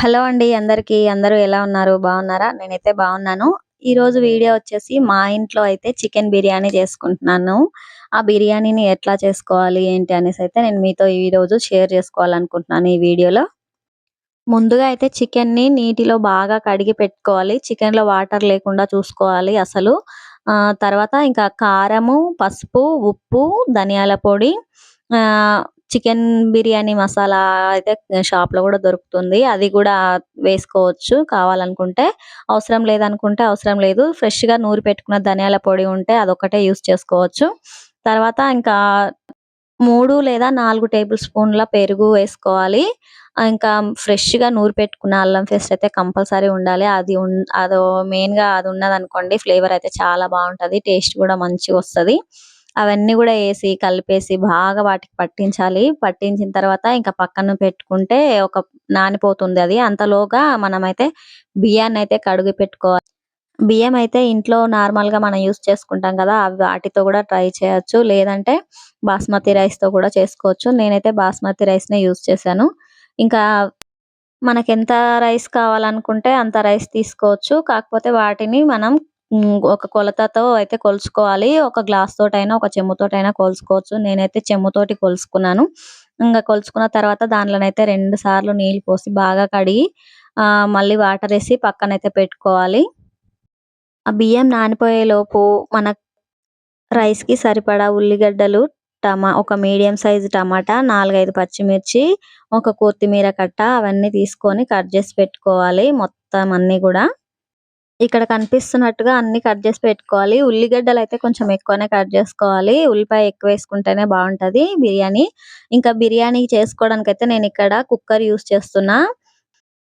Hello అండి అందరికీ. అందరూ ఎలా ఉన్నారు? బాగున్నారా? నేనైతే బాగున్నాను. ఈరోజు వీడియో వచ్చేసి మా ఇంట్లో అయితే చికెన్ బిర్యానీ చేసుకుంటున్నాను. ఆ బిర్యానీని ఎట్లా చేసుకోవాలి ఏంటి అనేసి అయితే నేను మీతో ఈ రోజు షేర్ చేసుకోవాలనుకుంటున్నాను ఈ వీడియోలో. ముందుగా అయితే చికెన్ని నీటిలో బాగా కడిగి పెట్టుకోవాలి. చికెన్లో వాటర్ లేకుండా చూసుకోవాలి అసలు. తర్వాత ఇంకా కారము పసుపు ఉప్పు ధనియాల పొడి చికెన్ బిర్యానీ మసాలా అయితే షాప్లో కూడా దొరుకుతుంది. అది కూడా వేసుకోవచ్చు కావాలనుకుంటే. అవసరం లేదనుకుంటే అవసరం లేదు. ఫ్రెష్గా నూరి పెట్టుకున్న ధనియాల పొడి ఉంటే అదొకటే యూస్ చేసుకోవచ్చు. తర్వాత ఇంకా మూడు లేదా నాలుగు టేబుల్ స్పూన్ల పెరుగు వేసుకోవాలి. ఇంకా ఫ్రెష్గా నూరి పెట్టుకున్న అల్లం పేస్ట్ అయితే కంపల్సరీ ఉండాలి. అది ఉన్ అదో మెయిన్గా అది ఉన్నదనుకోండి ఫ్లేవర్ అయితే చాలా బాగుంటది. టేస్ట్ కూడా మంచిగా వస్తది. అవన్నీ కూడా వేసి కలిపేసి బాగా వాటికి పట్టించాలి. పట్టించిన తర్వాత ఇంకా పక్కన పెట్టుకుంటే ఒక నానిపోతుంది అది. అంతలోగా మనమైతే బియ్యాన్ని అయితే కడుగు పెట్టుకోవాలి. బియ్యం అయితే ఇంట్లో నార్మల్గా మనం యూస్ చేసుకుంటాం కదా అవి వాటితో కూడా ట్రై చేయొచ్చు. లేదంటే బాస్మతి రైస్తో కూడా చేసుకోవచ్చు. నేనైతే బాస్మతి రైస్ నే యూస్ చేశాను. ఇంకా మనకి ఎంత రైస్ కావాలనుకుంటే అంత రైస్ తీసుకోవచ్చు. కాకపోతే వాటిని మనం ఒక కొలతతో అయితే కొలుచుకోవాలి. ఒక గ్లాస్ తోటైనా ఒక చెంబుతోటైనా కొలుచుకోవచ్చు. నేనైతే చెంబుతోటి కొలుచుకున్నాను ఇంకా కొలుచుకున్న తర్వాత దాంట్లోనైతే రెండు సార్లు నీళ్ళు పోసి బాగా కడిగి మళ్ళీ వాటర్ వేసి పక్కనైతే పెట్టుకోవాలి. ఆ బియ్యం నానిపోయే లోపు మన రైస్కి సరిపడా ఉల్లిగడ్డలు టమా ఒక మీడియం సైజ్ టమాటా నాలుగైదు పచ్చిమిర్చి ఒక కొత్తిమీర కట్ట అవన్నీ తీసుకొని కట్ చేసి పెట్టుకోవాలి. మొత్తం అన్ని కూడా ఇక్కడ కనిపిస్తున్నట్టుగా అన్ని కట్ చేసి పెట్టుకోవాలి. ఉల్లిగడ్డలు అయితే కొంచెం ఎక్కువనే కట్ చేసుకోవాలి. ఉల్లిపాయ ఎక్కువ వేసుకుంటేనే బాగుంటది బిర్యానీ. ఇంకా బిర్యానీ చేసుకోవడానికి అయితే నేను ఇక్కడ కుక్కర్ యూస్ చేస్తున్నా.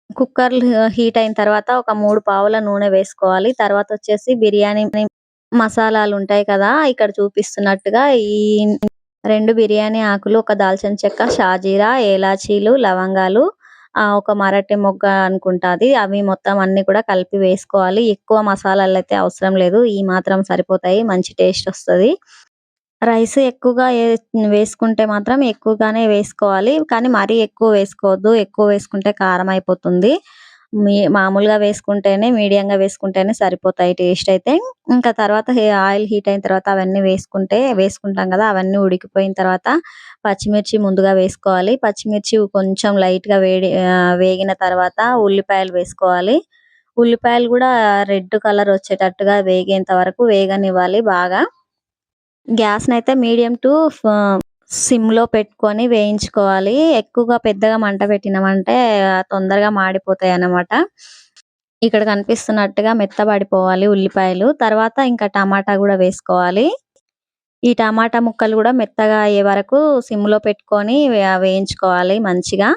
కుక్కర్ హీట్ అయిన తర్వాత ఒక మూడు పావుల నూనె వేసుకోవాలి. తర్వాత వచ్చేసి బిర్యానీ మసాలాలు ఉంటాయి కదా ఇక్కడ చూపిస్తున్నట్టుగా ఈ రెండు బిర్యానీ ఆకులు ఒక దాల్చిన చెక్క షాజీరా ఏలాచీలు లవంగాలు ఆ ఒక మరాఠీ మొగ్గ అనుకుంటాది అవి మొత్తం అన్ని కూడా కలిపి వేసుకోవాలి. ఎక్కువ మసాలాలు అయితే అవసరం లేదు. ఈ మాత్రం సరిపోతాయి. మంచి టేస్ట్ వస్తది. రైస్ ఎక్కువగా వేసుకుంటే మాత్రం ఎక్కువగానే వేసుకోవాలి. కానీ మరీ ఎక్కువ వేసుకోవద్దు. ఎక్కువ వేసుకుంటే కారం అయిపోతుంది. మీ- మామూలుగా వేసుకుంటేనే మీడియం గా వేసుకుంటేనే సరిపోతాయి టేస్ట్ అయితే. ఇంకా తర్వాత హే- ఆయిల్ హీట్ అయిన తర్వాత అవన్నీ వేసుకుంటే వేసుకుంటాం కదా అవన్నీ ఉడికిపోయిన తర్వాత పచ్చిమిర్చి ముందుగా వేసుకోవాలి. పచ్చిమిర్చి కొంచెం లైట్గా వేడి వేగిన తర్వాత ఉల్లిపాయలు వేసుకోవాలి. ఉల్లిపాయలు కూడా రెడ్ కలర్ వచ్చేటట్టుగా వేగేంత వరకు వేగనివ్వాలి బాగా. గ్యాస్ నైతే మీడియం టు సిమ్లో పెట్టుకొని వేయించుకోవాలి. ఎక్కువగా పెద్దగా మంట పెట్టినామంటే తొందరగా మాడిపోతాయి అన్నమాట ఇక్కడ కనిపిస్తున్నట్టుగా మెత్తబడిపోవాలి ఉల్లిపాయలు. తర్వాత ఇంకా టమాటా కూడా వేసుకోవాలి. ఈ టమాటా ముక్కలు కూడా మెత్తగా అయ్యే వరకు సిమ్లో పెట్టుకొని వేయించుకోవాలి మంచిగా.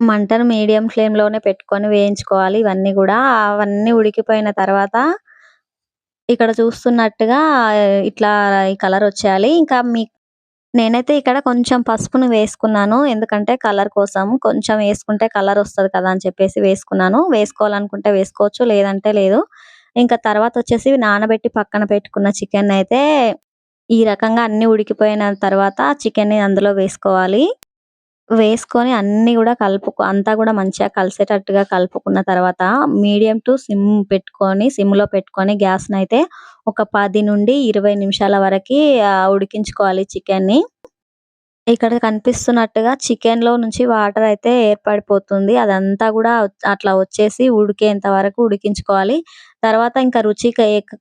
మంటను మీడియం ఫ్లేమ్లోనే పెట్టుకొని వేయించుకోవాలి ఇవన్నీ కూడా. అవన్నీ ఉడికిపోయిన తర్వాత ఇక్కడ చూస్తున్నట్టుగా ఇట్లా ఈ కలర్ వచ్చేయాలి. ఇంకా మీ నేనైతే ఇక్కడ కొంచెం పసుపును వేసుకున్నాను. ఎందుకంటే కలర్ కోసం కొంచెం వేసుకుంటే కలర్ వస్తది కదా అని చెప్పేసి వేసుకున్నాను. వేసుకోవాలనుకుంటే వేసుకోవచ్చు లేదంటే లేదు. ఇంకా తర్వాత వచ్చేసి నానబెట్టి పక్కన పెట్టుకున్న చికెన్ అయితే ఈ రకంగా అన్ని ఉడికిపోయిన తర్వాత చికెన్ అందులో వేసుకోవాలి. వేసుకొని అన్ని కూడా కలుపుకో అంతా కూడా మంచిగా కలిసేటట్టుగా కలుపుకున్న తర్వాత మీడియం టు సిమ్ పెట్టుకొని సిమ్లో పెట్టుకొని గ్యాస్ అయితే ఒక పది నుండి ఇరవై నిమిషాల వరకు ఉడికించుకోవాలి చికెన్ని ఇక్కడ కనిపిస్తున్నట్టుగా చికెన్లో నుంచి వాటర్ అయితే ఏర్పడిపోతుంది. అదంతా కూడా అట్లా వచ్చేసి ఉడికేంత వరకు ఉడికించుకోవాలి. తర్వాత ఇంకా రుచికి ఏ-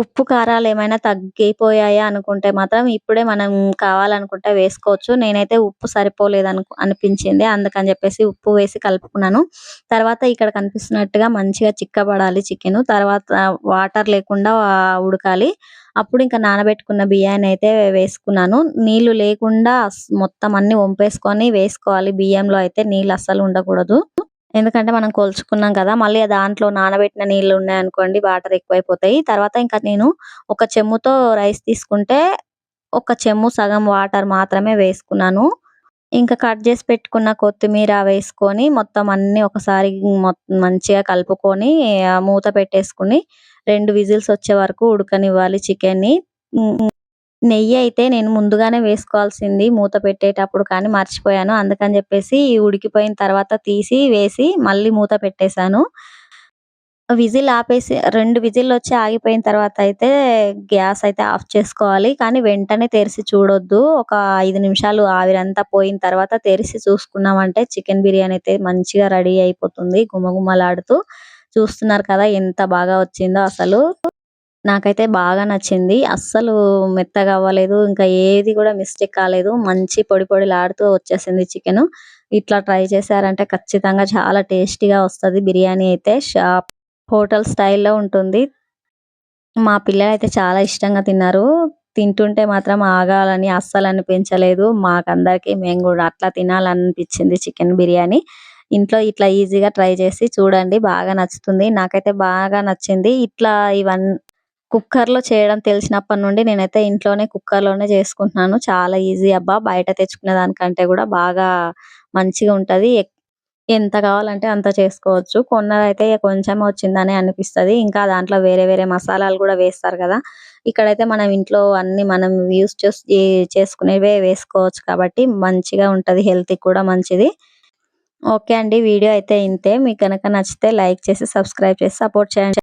ఉప్పు కారాలు ఏమైనా తగ్గిపోయాయా అనుకుంటే మాత్రం ఇప్పుడే మనం కావాలనుకుంటే వేసుకోవచ్చు. నేనైతే ఉప్పు సరిపోలేదు అను అనిపించింది. అందుకని చెప్పేసి ఉప్పు వేసి కలుపుకున్నాను. తర్వాత ఇక్కడ కనిపిస్తున్నట్టుగా మంచిగా చిక్కబడాలి చికెన్. తర్వాత వాటర్ లేకుండా ఉడకాలి. అప్పుడు ఇంకా నానబెట్టుకున్న బియ్యాన్ని అయితే వేసుకున్నాను. నీళ్ళు లేకుండా మొత్తం అన్ని వంపేసుకొని వేసుకోవాలి. బియ్యంలో అయితే నీళ్ళు అస్సలు ఉండకూడదు. ఎందుకంటే మనం కొలుచుకున్నాం కదా మళ్ళీ దాంట్లో నానబెట్టిన నీళ్ళు ఉన్నాయనుకోండి వాటర్ ఎక్కువైపోతాయి. తర్వాత ఇంకా నేను ఒక చెమ్ముతో రైస్ తీసుకుంటే ఒక చెమ్ము సగం వాటర్ మాత్రమే వేసుకున్నాను. ఇంకా కట్ చేసి పెట్టుకున్న కొత్తిమీర వేసుకొని మొత్తం అన్ని ఒకసారి మంచిగా కలుపుకొని మూత పెట్టేసుకుని రెండు విజిల్స్ వచ్చే వరకు ఉడకనివ్వాలి చికెన్ని నెయ్యి అయితే నేను ముందుగానే వేసుకోవాల్సింది మూత పెట్టేటప్పుడు కానీ మర్చిపోయాను. అందుకని చెప్పేసి ఉడికిపోయిన తర్వాత తీసి వేసి మళ్ళీ మూత పెట్టేశాను. విజిల్ ఆపేసి రెండు విజిల్ వచ్చి ఆగిపోయిన తర్వాత అయితే గ్యాస్ అయితే ఆఫ్ చేసుకోవాలి. కానీ వెంటనే తెరిచి చూడొద్దు. ఒక ఐదు నిమిషాలు ఆవిరంతా పోయిన తర్వాత తెరిచి చూసుకున్నామంటే చికెన్ బిర్యానీ అయితే మంచిగా రెడీ అయిపోతుంది. గుమగుమలాడుతూ చూస్తున్నారు కదా ఎంత బాగా వచ్చిందో అసలు. నాకైతే బాగా నచ్చింది. అస్సలు మెత్తగా అవ్వలేదు. ఇంకా ఏది కూడా మిస్టేక్ కాలేదు. మంచి పొడి పొడిలాడుతూ వచ్చేసింది చికెన్. ఇట్లా ట్రై చేశారంటే ఖచ్చితంగా చాలా టేస్టీగా వస్తుంది బిర్యానీ అయితే. షాప్ హోటల్ స్టైల్లో ఉంటుంది. మా పిల్లలు అయితే చాలా ఇష్టంగా తిన్నారు. తింటుంటే మాత్రం ఆగాలని అస్సలు అనిపించలేదు మాకందరికీ మేము కూడా అట్లా తినాలనిపించింది చికెన్ బిర్యానీ. ఇంట్లో ఇట్లా ఈజీగా ట్రై చేసి చూడండి. బాగా నచ్చుతుంది. నాకైతే బాగా నచ్చింది. ఇట్లా ఇవన్నీ కుక్కర్లో చేయడం తెలిసినప్పటి నుండి నేనైతే ఇంట్లోనే కుక్కర్లోనే చేసుకుంటున్నాను. చాలా ఈజీ అబ్బా. బయట తెచ్చుకునే దానికంటే కూడా బాగా మంచిగా ఉంటుంది. ఎంత కావాలంటే అంత చేసుకోవచ్చు. కొన్నదైతే కొంచెం వచ్చిందని అనిపిస్తుంది. ఇంకా దాంట్లో వేరే వేరే మసాలాలు కూడా వేస్తారు కదా. ఇక్కడైతే మనం ఇంట్లో అన్ని మనం యూస్ చేసి చేసుకునేవే వేసుకోవచ్చు కాబట్టి మంచిగా ఉంటుంది. హెల్త్కి కూడా మంచిది. ఓకే అండి. వీడియో అయితే ఇంతే. మీకు కనుక నచ్చితే లైక్ చేసి సబ్స్క్రైబ్ చేసి సపోర్ట్ చేయండి.